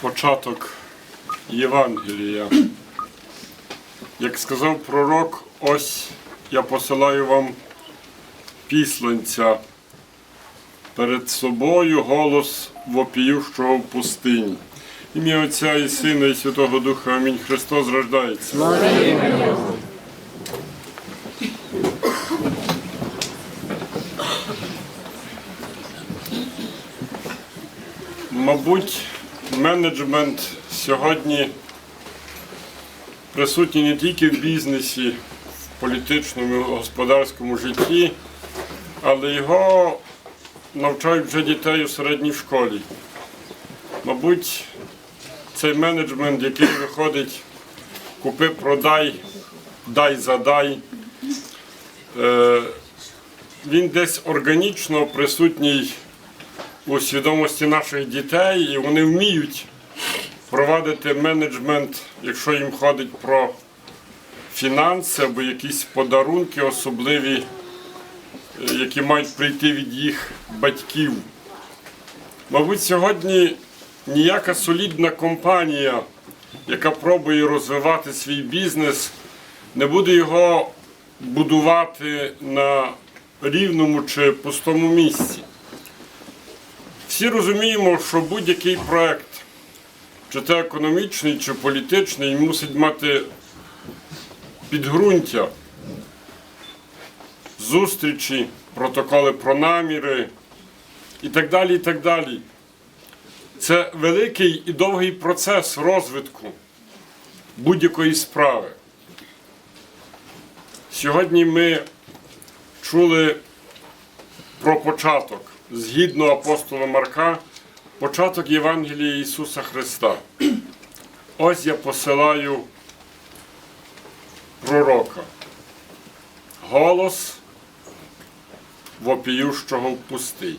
початок Євангелія. Як сказав пророк, ось я посилаю вам післанця перед собою голос вопіющого в пустині. Ім'я Отця і Сина, і Святого Духа. Амінь. Христос рождається. Мабуть, менеджмент сьогодні присутній не тільки в бізнесі, в політичному господарському житті, але його навчають вже дітей у середній школі. Мабуть, цей менеджмент, який виходить купи, продай, дай задай, е, він десь органічно присутній у свідомості наших дітей, і вони вміють провадити менеджмент, якщо їм ходить про фінанси або якісь подарунки особливі, е, які мають прийти від їх батьків. Мабуть, сьогодні ніяка солідна компанія, яка пробує розвивати свій бізнес, не буде його будувати на рівному чи пустому місці. Всі розуміємо, що будь-який проект, чи то економічний, чи політичний, мусить мати підґрунтя, зустрічі, протоколи про наміри і так далі. і так далі. Це великий і довгий процес розвитку будь-якої справи. Сьогодні ми чули про початок згідно апостола Марка, початок Євангелія Ісуса Христа. Ось я посилаю пророка. Голос вопіющого в пустині.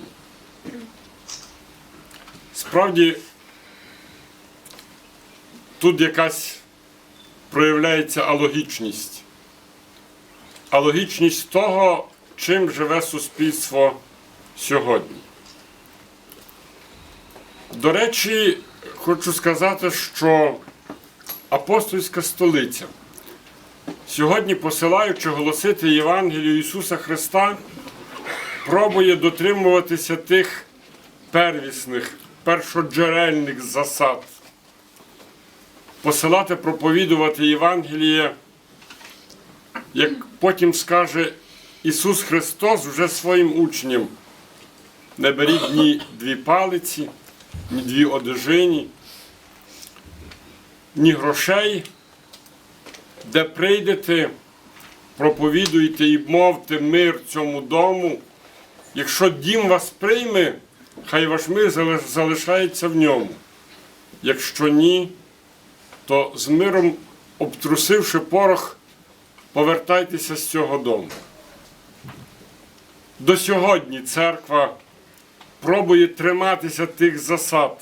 Справді, тут якась проявляється алогічність. Алогічність того, чим живе суспільство сьогодні. До речі, хочу сказати, що апостольська столиця, сьогодні посилаючи голосити Євангелію Ісуса Христа, пробує дотримуватися тих первісних, першоджерельних засад, посилати проповідувати Євангеліє, як потім скаже Ісус Христос вже своїм учням. Не беріть ні дві палиці, ні дві одежині, ні грошей, де прийдете, проповідуйте і мовте мир цьому дому. Якщо дім вас прийме, хай ваш мир залишається в ньому. Якщо ні, то з миром, обтрусивши порох, повертайтеся з цього дому. До сьогодні церква пробує триматися тих засад.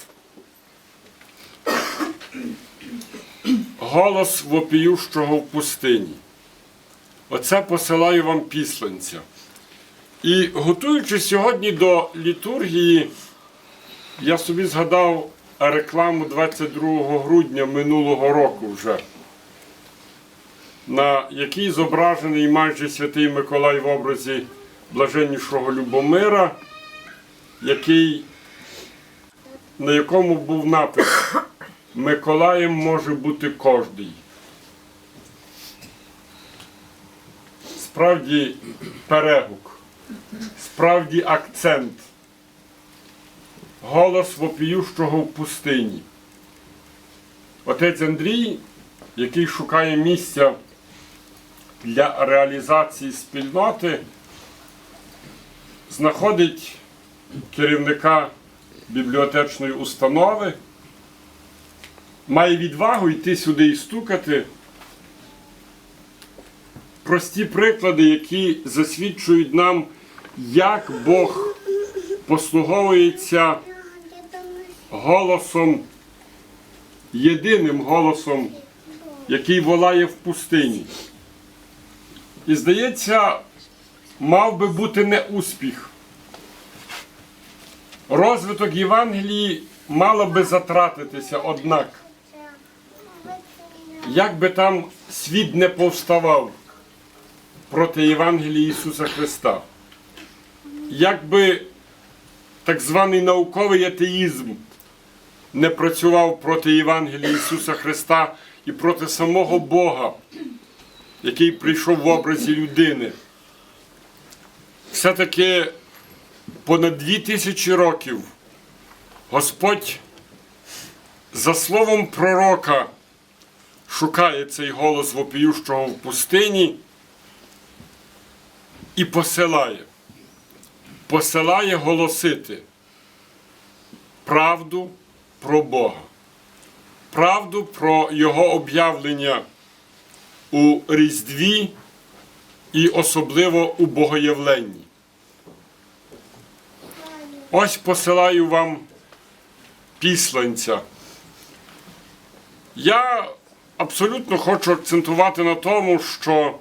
Голос вопіющого в пустині. Оце посилаю вам післанця. І готуючись сьогодні до літургії, я собі згадав рекламу 22 грудня минулого року вже, на якій зображений майже святий Миколай в образі блаженнішого Любомира, який, на якому був напис Миколаєм може бути кожний. Справді перегук, справді акцент, голос вопіющого в пустині. Отець Андрій, який шукає місця для реалізації спільноти, знаходить керівника бібліотечної установи, має відвагу йти сюди і стукати. Прості приклади, які засвідчують нам, як Бог послуговується голосом, єдиним голосом, який волає в пустині. І здається, мав би бути не успіх. Розвиток Євангелії мала би затратитися, однак, як би там світ не повставав проти Євангелія Ісуса Христа, як би так званий науковий атеїзм не працював проти Євангелія Ісуса Христа і проти самого Бога, який прийшов в образі людини. Все-таки понад дві тисячі років Господь за словом пророка шукає цей голос вопіющого в пустині і посилає. Посилає голосити правду про Бога, правду про Його об'явлення у Різдві і особливо у Богоявленні. Ось посилаю вам післанця. Я абсолютно хочу акцентувати на тому, що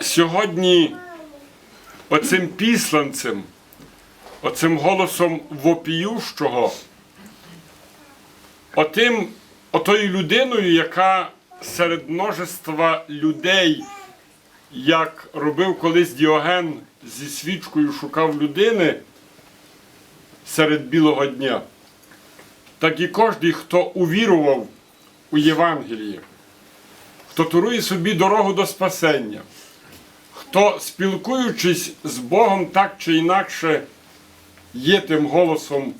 сьогодні оцим післанцем, оцим голосом вопіющого, отим, отою людиною, яка серед множества людей, як робив колись Діоген зі свічкою шукав людини серед білого дня, так і кожен, хто увірував у Євангеліє, хто турує собі дорогу до спасення, хто, спілкуючись з Богом так чи інакше, є тим голосом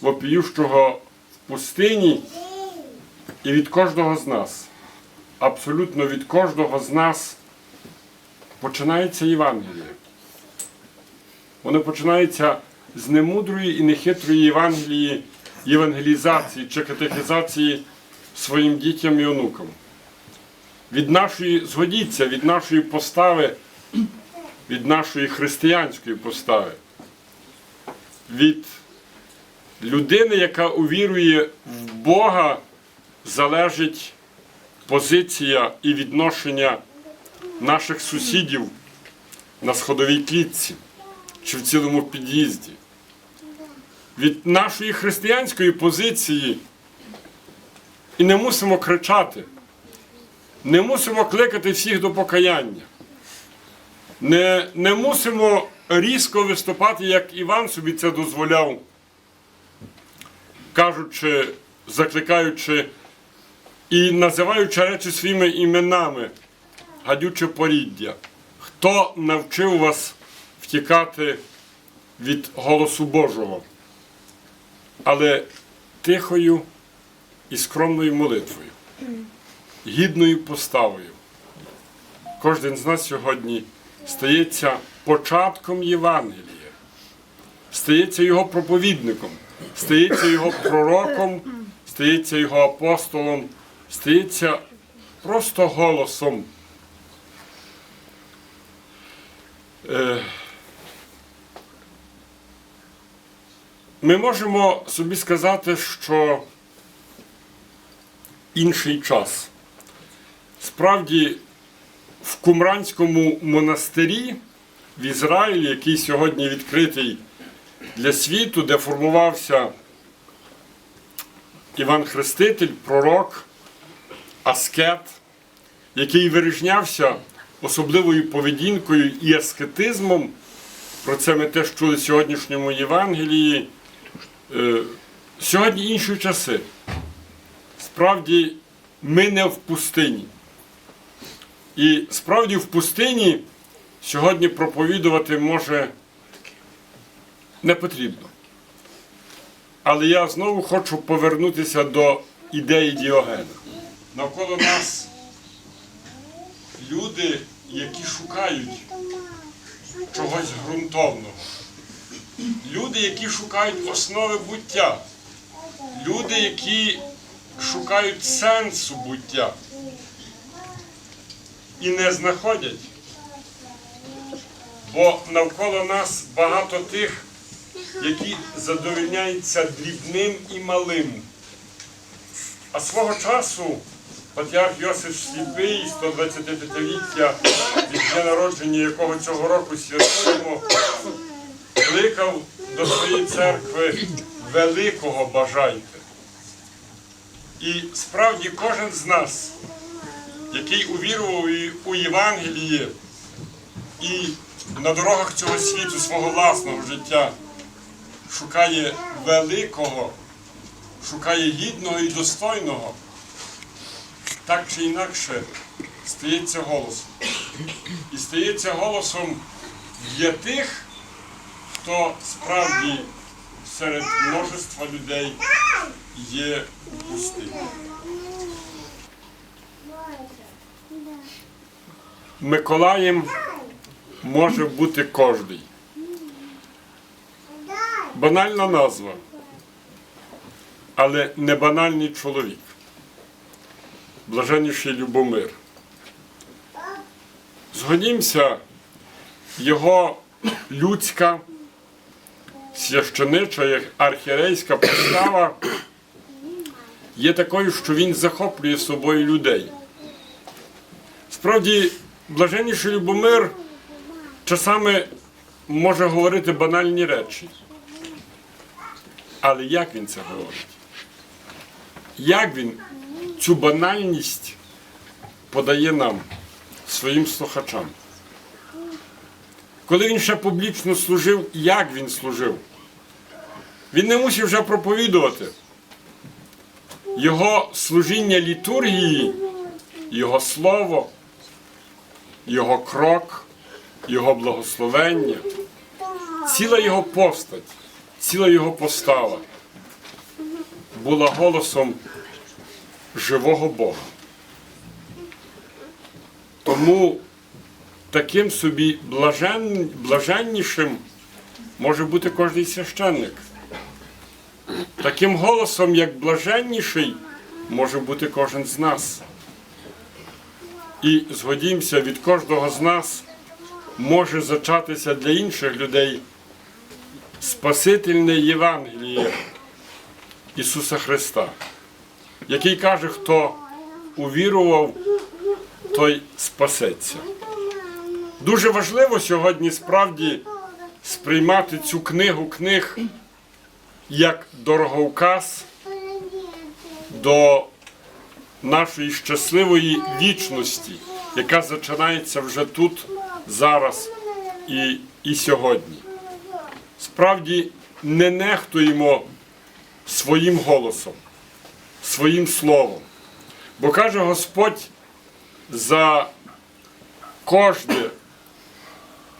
вопіющого в пустині, і від кожного з нас, абсолютно від кожного з нас починається Євангеліє. Воно починається з немудрої і нехитрої Євангелії, євангелізації чи катехізації своїм дітям і онукам. Від нашої, згодіться, від нашої постави, від нашої християнської постави, від людини, яка увірує в Бога, залежить позиція і відношення наших сусідів на сходовій клітці чи в цілому під'їзді. Від нашої християнської позиції і не мусимо кричати, не мусимо кликати всіх до покаяння. Не, не мусимо різко виступати, як Іван собі це дозволяв, кажучи, закликаючи і називаючи речі своїми іменами, гадюче поріддя. Хто навчив вас втікати від голосу Божого? Але тихою і скромною молитвою, гідною поставою. Кожен з нас сьогодні стається початком Євангелія, стається його проповідником, стається його пророком, стається його апостолом, стається просто голосом. Ми можемо собі сказати, що інший час. Справді, в Кумранському монастирі в Ізраїлі, який сьогодні відкритий для світу, де формувався Іван Хреститель, пророк, аскет, який вирізнявся особливою поведінкою і аскетизмом. Про це ми теж чули в сьогоднішньому Євангелії. Е, Сьогодні інші часи. Справді, ми не в пустині. І справді в пустині сьогодні проповідувати може не потрібно. Але я знову хочу повернутися до ідеї Діогена. Навколо нас люди, які шукають чогось ґрунтовного. Люди, які шукають основи буття. Люди, які шукають сенсу буття і не знаходять. Бо навколо нас багато тих, які задовільняються дрібним і малим. А свого часу патріарх Йосиф Сліпий, 125-ліття від дня народження якого цього року святкуємо, кликав до своєї церкви великого бажайте. І справді кожен з нас, який увірував у Євангеліє і на дорогах цього світу свого власного життя, шукає великого, шукає гідного і достойного, так чи інакше стається голосом. І стається голосом для тих, хто справді серед множества людей є пустим. Миколаєм може бути кожний. Банальна назва, але не банальний чоловік. Блаженніший Любомир. Згодімося, його людська, священича, як архієрейська постава є такою, що він захоплює собою людей. Справді, блаженніший Любомир часами може говорити банальні речі. Але як він це говорить? Як він цю банальність подає нам, своїм слухачам? Коли він ще публічно служив, як він служив? Він не мусив вже проповідувати. Його служіння літургії, його слово, його крок, його благословення, ціла його постать, ціла його постава була голосом живого Бога. Тому таким собі блажен, блаженнішим може бути кожний священник. Таким голосом, як блаженніший, може бути кожен з нас. І згодімося, від кожного з нас може зачатися для інших людей Спасительне Євангеліє Ісуса Христа, який каже, хто увірував, той спасеться. Дуже важливо сьогодні справді сприймати цю книгу книг як дороговказ до нашої щасливої вічності, яка починається вже тут, зараз і, і сьогодні. Справді не нехтуємо своїм голосом, своїм словом. Бо каже Господь за кожне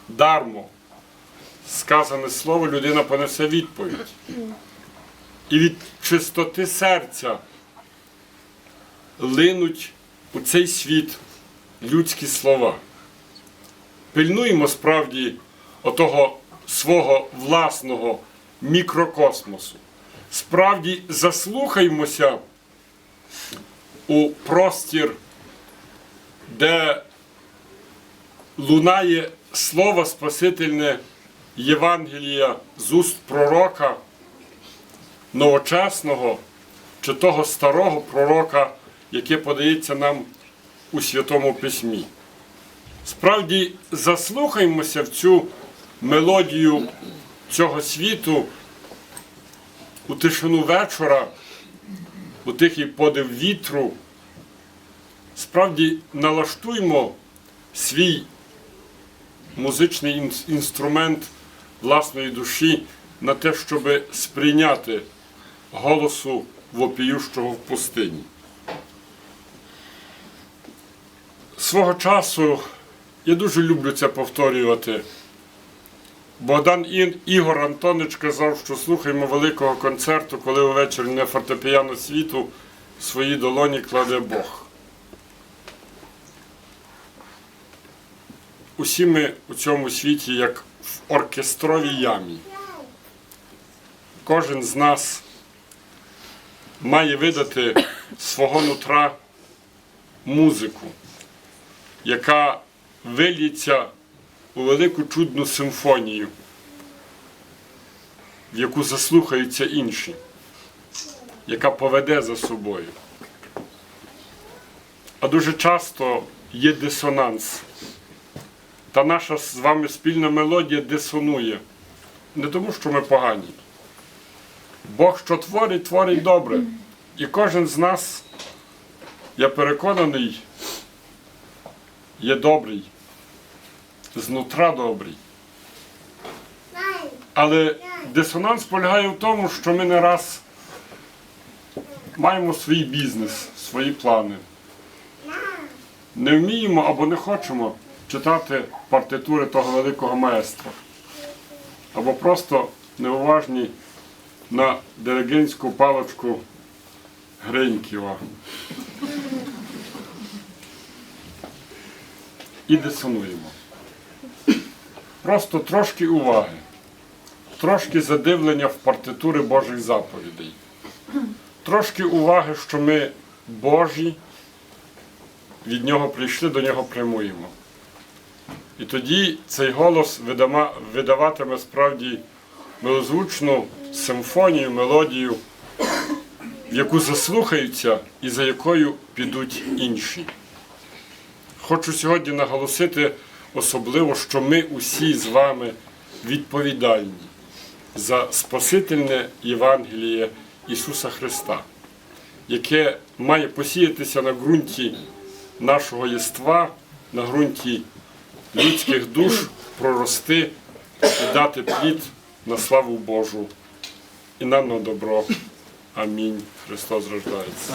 дармо сказане слово людина понесе відповідь. І від чистоти серця линуть у цей світ людські слова. Пильнуємо справді отого свого власного мікрокосмосу. Справді заслухаймося у простір, де лунає слово Спасительне Євангелія з уст пророка новочесного чи того старого пророка, яке подається нам у Святому Письмі. Справді заслухаймося в цю мелодію цього світу у тишину вечора, у тихий подив вітру. Справді налаштуймо свій музичний ін- інструмент власної душі на те, щоб сприйняти голосу вопіющого в пустині. Свого часу я дуже люблю це повторювати. Богдан Ін, Ігор Антонич казав, що слухаємо великого концерту, коли увечері на фортепіано світу в свої долоні кладе Бог. Усі ми у цьому світі як в оркестровій ямі. Кожен з нас має видати свого нутра музику, яка виліться у велику чудну симфонію, в яку заслухаються інші, яка поведе за собою. А дуже часто є дисонанс. Та наша з вами спільна мелодія дисонує. не тому, що ми погані. Бог, що творить, творить добре. І кожен з нас, я переконаний, є добрий, знутра добрий. Але дисонанс полягає в тому, що ми не раз маємо свій бізнес, свої плани. Не вміємо або не хочемо читати партитури того великого маестра. Або просто неуважні на диригентську паличку Гриньківа. І дисонуємо. Просто трошки уваги, трошки задивлення в партитури Божих заповідей, трошки уваги, що ми Божі, від нього прийшли, до нього прямуємо. І тоді цей голос видаватиме справді милозвучну симфонію, мелодію, в яку заслухаються і за якою підуть інші. Хочу сьогодні наголосити особливо, що ми усі з вами відповідальні за Спасительне Євангеліє Ісуса Христа, яке має посіятися на ґрунті нашого єства, на ґрунті людських душ, прорости і дати плід на славу Божу і нам на добро. Амінь. Христос рождається.